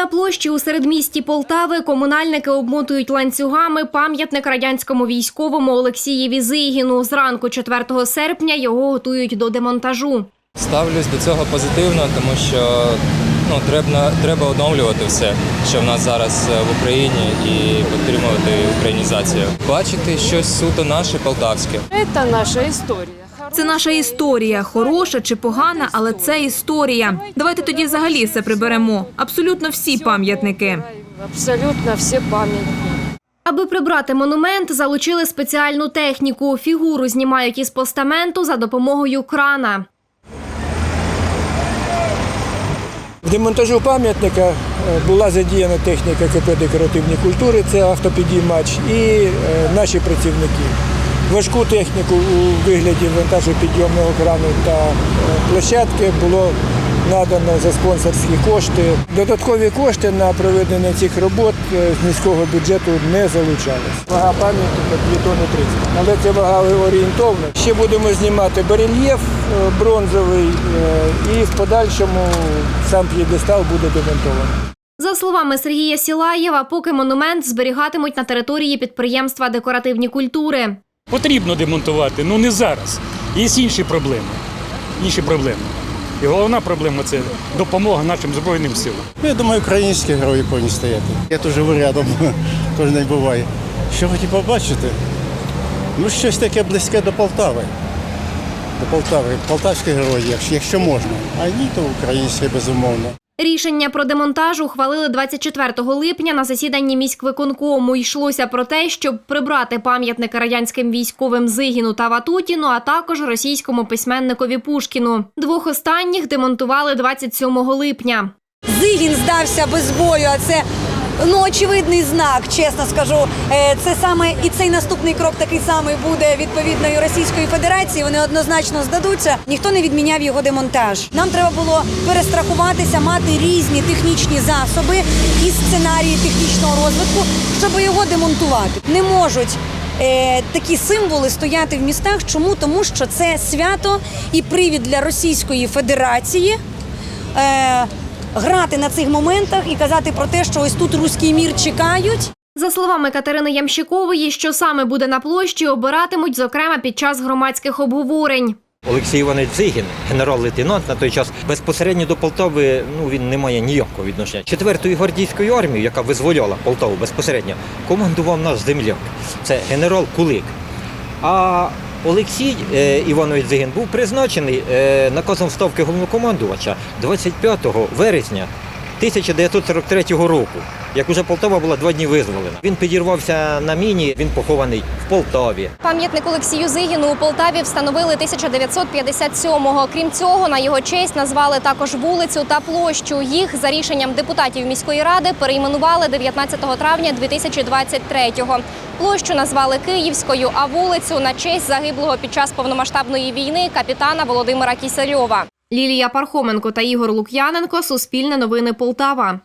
На площі у середмісті Полтави комунальники обмотують ланцюгами пам'ятник радянському військовому Олексієві Зигіну. Зранку 4 серпня його готують до демонтажу. Ставлюсь до цього позитивно, тому що ну, треба, треба оновлювати все, що в нас зараз е, в Україні, і підтримувати українізацію. Бачити щось суто наше полтавське. Это наша история. Це наша історія, хороша чи погана, але це історія. Давайте тоді взагалі все приберемо. Абсолютно всі пам'ятники. Абсолютно все памятники. Аби прибрати монумент, залучили спеціальну техніку. Фігуру знімають із постаменту за допомогою крана. В демонтажу пам'ятника е, була задіяна техніка КП декоративні культури, це автопідіймач, і е, наші працівники. Важку техніку у вигляді вантажопідйомного крану та е, площадки було надано за спонсорські кошти. Додаткові кошти на проведення цих робот е, з міського бюджету не залучались. Вага пам'ятника 2 тонни 30, але це вага орієнтовна. Ще будемо знімати барельєф е, бронзовий і в подальшому сам п'єдестал буде демонтований. За словами Сергія Сілаєва, поки монумент зберігатимуть на території підприємства декоративні культури. Потрібно демонтувати, ну не зараз. Є інші проблеми. Інші проблеми. І головна проблема це допомога нашим Збройним силам. Ну, Я думаю, українські герої повинні стояти. Я живу рядом, кожен день буває. Що хотів побачити? Ну, щось таке близьке до Полтави. До Полтави. Полтавські герої, якщо можна. А ні, то українські, безумовно. Рішення про демонтаж ухвалили 24 липня на засіданні міськвиконкому. Йшлося про те, щоб прибрати пам'ятники радянським військовим Зигіну та Ватутіну, а також російському письменникові Пушкіну. Двох останніх демонтували 27 липня. Зигін здався без бою. А це ну очевидний знак, чесно скажу. Е, Це саме і цей наступний крок такий самий буде відповідної Російської Федерації. Вони однозначно здадуться. Ніхто не відміняв його демонтаж. Нам треба було перестрахуватися, мати різні технічні засоби і сценарії технічного розвитку, щоб його демонтувати. Не можуть. е, Такі символи стояти в містах. Чому? Тому що це свято і привід для Російської Федерації е, грати на цих моментах і казати про те, що ось тут руський мір чекають. За словами Катерини Ямщикової, що саме буде на площі, обиратимуть зокрема під час громадських обговорень. Олексій Іванович Зигін, генерал-лейтенант на той час, безпосередньо до Полтави ну він не має ніякого відношення. Четвертої гвардійської армії, яка визволяла Полтаву безпосередньо, командував наш земляк. Це генерал Кулик. А Олексій е, Іванович Зигін був призначений е, наказом ставки головнокомандувача 25 вересня 1943 року. Як уже Полтава була два дні визволена. Він підірвався на міні, він похований в Полтаві. Пам'ятник Олексію Зигіну у Полтаві встановили 1957-го. Крім цього, на його честь назвали також вулицю та площу. Їх за рішенням депутатів міської ради перейменували 19 травня 2023-го. Площу назвали Київською, а вулицю на честь загиблого під час повномасштабної війни капітана Володимира Кісельова. Лілія Пархоменко та Ігор Лук'яненко. Суспільне новини Полтава.